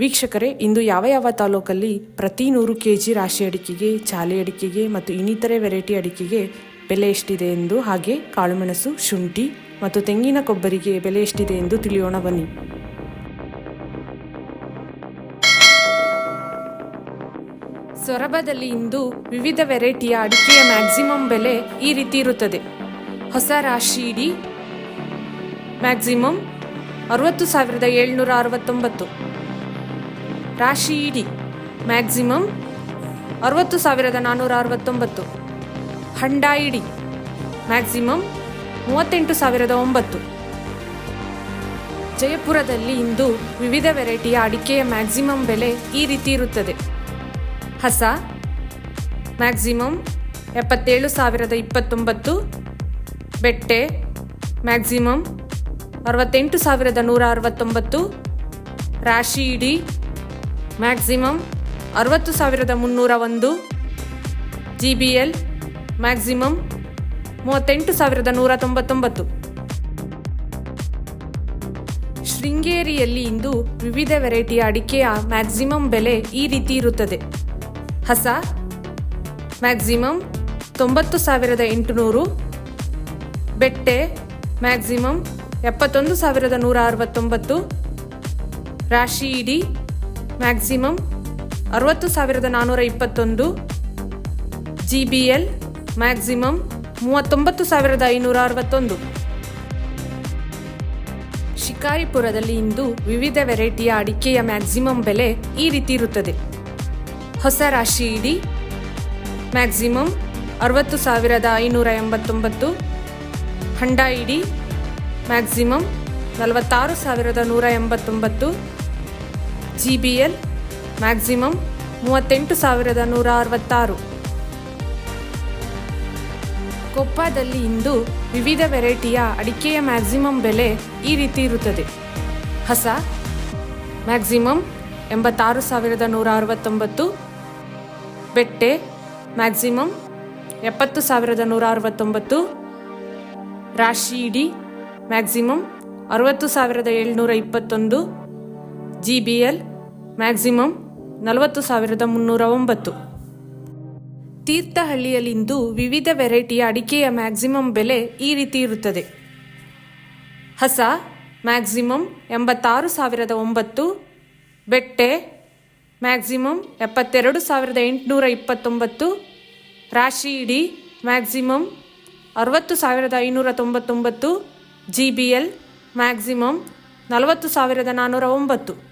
ವೀಕ್ಷಕರೇ, ಇಂದು ಯಾವ ಯಾವ ತಾಲೂಕಲ್ಲಿ ಪ್ರತಿ ನೂರು ಕೆ ಜಿ ರಾಶಿ ಅಡಿಕೆಗೆ, ಚಾಲೆ ಅಡಿಕೆಗೆ ಮತ್ತು ಇನ್ನಿತರೆ ವೆರೈಟಿ ಅಡಿಕೆಗೆ ಬೆಲೆ ಎಷ್ಟಿದೆ ಎಂದು ಹಾಗೆ ಕಾಳುಮೆಣಸು, ಶುಂಠಿ ಮತ್ತು ತೆಂಗಿನ ಕೊಬ್ಬರಿಗೆ ಬೆಲೆ ಎಷ್ಟಿದೆ ಎಂದು ತಿಳಿಯೋಣ ಬನ್ನಿ. ಸೊರಬದಲ್ಲಿ ಇಂದು ವಿವಿಧ ವೆರೈಟಿಯ ಅಡಿಕೆಯ ಮ್ಯಾಕ್ಸಿಮಮ್ ಬೆಲೆ ಈ ರೀತಿ ಇರುತ್ತದೆ. ಹೊಸ ರಾಶಿ ಇಡೀ ಮ್ಯಾಕ್ಸಿಮಮ್ ಅರವತ್ತು ಸಾವಿರದ ಏಳ್ನೂರ ಅರವತ್ತೊಂಬತ್ತು. ರಾಶಿ ಇಡಿ. ಮ್ಯಾಕ್ಸಿಮಮ್ ಅರವತ್ತು ಸಾವಿರದ ನಾನ್ನೂರ ಅರವತ್ತೊಂಬತ್ತು. ಹಂಡ ಇಡಿ. ಮ್ಯಾಕ್ಸಿಮಮ್ ಮೂವತ್ತೆಂಟು ಸಾವಿರದ ಒಂಬತ್ತು. ಜಯಪುರದಲ್ಲಿ ಇಂದು ವಿವಿಧ ವೆರೈಟಿಯ ಅಡಿಕೆಯ ಮ್ಯಾಕ್ಸಿಮಮ್ ಬೆಲೆ ಈ ರೀತಿ ಇರುತ್ತದೆ. ಹಸ, ಮ್ಯಾಕ್ಸಿಮಮ್ ಎಪ್ಪತ್ತೇಳು ಸಾವಿರದ ಇಪ್ಪತ್ತೊಂಬತ್ತು. ಬೆಟ್ಟೆ, ಮ್ಯಾಕ್ಸಿಮಮ್ ಅರವತ್ತೆಂಟು ಸಾವಿರದ ನೂರ ಅರವತ್ತೊಂಬತ್ತು. ರಾಶಿ ಇಡಿ ಮ್ಯಾಕ್ಸಿಮಮ್ ಅರವತ್ತು ಸಾವಿರದ ಮುನ್ನೂರ ಒಂದು ಜಿ ಬಿ ಎಲ್ ಮ್ಯಾಕ್ಸಿಮಮ್ ಮೂವತ್ತೆಂಟು ಸಾವಿರದ ನೂರ ತೊಂಬತ್ತೊಂಬತ್ತು. ಶೃಂಗೇರಿಯಲ್ಲಿ ಇಂದು ವಿವಿಧ ವೆರೈಟಿಯ ಅಡಿಕೆಯ ಮ್ಯಾಕ್ಸಿಮಮ್ ಬೆಲೆ ಈ ರೀತಿ ಇರುತ್ತದೆ. ಹಸ ಮ್ಯಾಕ್ಸಿಮಮ್ ತೊಂಬತ್ತು ಸಾವಿರದ ಎಂಟುನೂರು. ಬೆಟ್ಟೆ ಮ್ಯಾಕ್ಸಿಮಮ್ ಎಪ್ಪತ್ತೊಂದು ಸಾವಿರದ ನೂರ ಅರವತ್ತೊಂಬತ್ತು. ರಾಶಿ ಇಡಿ ಮ್ಯಾಕ್ಸಿಮಮ್ ಅರವತ್ತು ಸಾವಿರದ ನಾನ್ನೂರ ಇಪ್ಪತ್ತೊಂದು ಜಿ ಬಿ ಎಲ್ ಮ್ಯಾಕ್ಸಿಮಮ್ ಮೂವತ್ತೊಂಬತ್ತು ಸಾವಿರದ ಐನೂರ ಅರವತ್ತೊಂದು. ಶಿಕಾರಿಪುರದಲ್ಲಿ ಇಂದು ವಿವಿಧ ವೆರೈಟಿಯ ಅಡಿಕೆಯ ಮ್ಯಾಕ್ಸಿಮಮ್ ಬೆಲೆ ಈ ರೀತಿ ಇರುತ್ತದೆ. ಹೊಸ ರಾಶಿ ಇಡಿ. ಮ್ಯಾಕ್ಸಿಮಮ್ ಅರವತ್ತು ಸಾವಿರದ ಐನೂರ ಎಂಬತ್ತೊಂಬತ್ತು. ಹಂಡಾ ಇಡಿ. ಮ್ಯಾಕ್ಸಿಮಮ್ ನಲವತ್ತಾರು ಸಾವಿರದ ನೂರ ಎಂಬತ್ತೊಂಬತ್ತು. ಜಿ ಬಿ ಎಲ್ ಮ್ಯಾಕ್ಸಿಮಮ್ ಮೂವತ್ತೆಂಟು ಸಾವಿರದ ನೂರ ಅರವತ್ತಾರು. ಕೊಪ್ಪದಲ್ಲಿ ಇಂದು ವಿವಿಧ ವೆರೈಟಿಯ ಅಡಿಕೆಯ ಮ್ಯಾಕ್ಸಿಮಮ್ ಬೆಲೆ ಈ ರೀತಿ ಇರುತ್ತದೆ. ಹಸ ಮ್ಯಾಕ್ಸಿಮಮ್ ಎಂಬತ್ತಾರು ಸಾವಿರದ ನೂರ ಅರವತ್ತೊಂಬತ್ತು. ಬೆಟ್ಟೆ ಮ್ಯಾಕ್ಸಿಮಮ್ ಎಪ್ಪತ್ತು ಸಾವಿರದ ನೂರ ಅರವತ್ತೊಂಬತ್ತು. ರಾಶಿ ಇಡಿ ಮ್ಯಾಕ್ಸಿಮಮ್ ಅರವತ್ತು ಸಾವಿರದ ಏಳ್ನೂರ ಇಪ್ಪತ್ತೊಂದು. ಜಿ ಬಿ ಎಲ್ ಮ್ಯಾಕ್ಸಿಮಮ್ ನಲವತ್ತು ಸಾವಿರದ ಮುನ್ನೂರ ಒಂಬತ್ತು. ತೀರ್ಥಹಳ್ಳಿಯಲ್ಲಿಂದು ವಿವಿಧ ವೆರೈಟಿಯ ಅಡಿಕೆಯ ಮ್ಯಾಕ್ಸಿಮಮ್ ಬೆಲೆ ಈ ರೀತಿ ಇರುತ್ತದೆ. ಹಸ ಮ್ಯಾಕ್ಸಿಮಮ್ ಎಂಬತ್ತಾರು ಸಾವಿರದ ಒಂಬತ್ತು. ಬೆಟ್ಟೆ ಮ್ಯಾಕ್ಸಿಮಮ್ ಎಪ್ಪತ್ತೆರಡು ಸಾವಿರದ ಎಂಟುನೂರ ಇಪ್ಪತ್ತೊಂಬತ್ತು. ರಾಶಿ ಇಡಿ ಮ್ಯಾಕ್ಸಿಮಮ್ ಅರವತ್ತು ಸಾವಿರದ ಐನೂರ ತೊಂಬತ್ತೊಂಬತ್ತು. ಜಿ ಬಿ ಎಲ್ ಮ್ಯಾಕ್ಸಿಮಮ್ ನಲವತ್ತು ಸಾವಿರದ ನಾನ್ನೂರ ಒಂಬತ್ತು.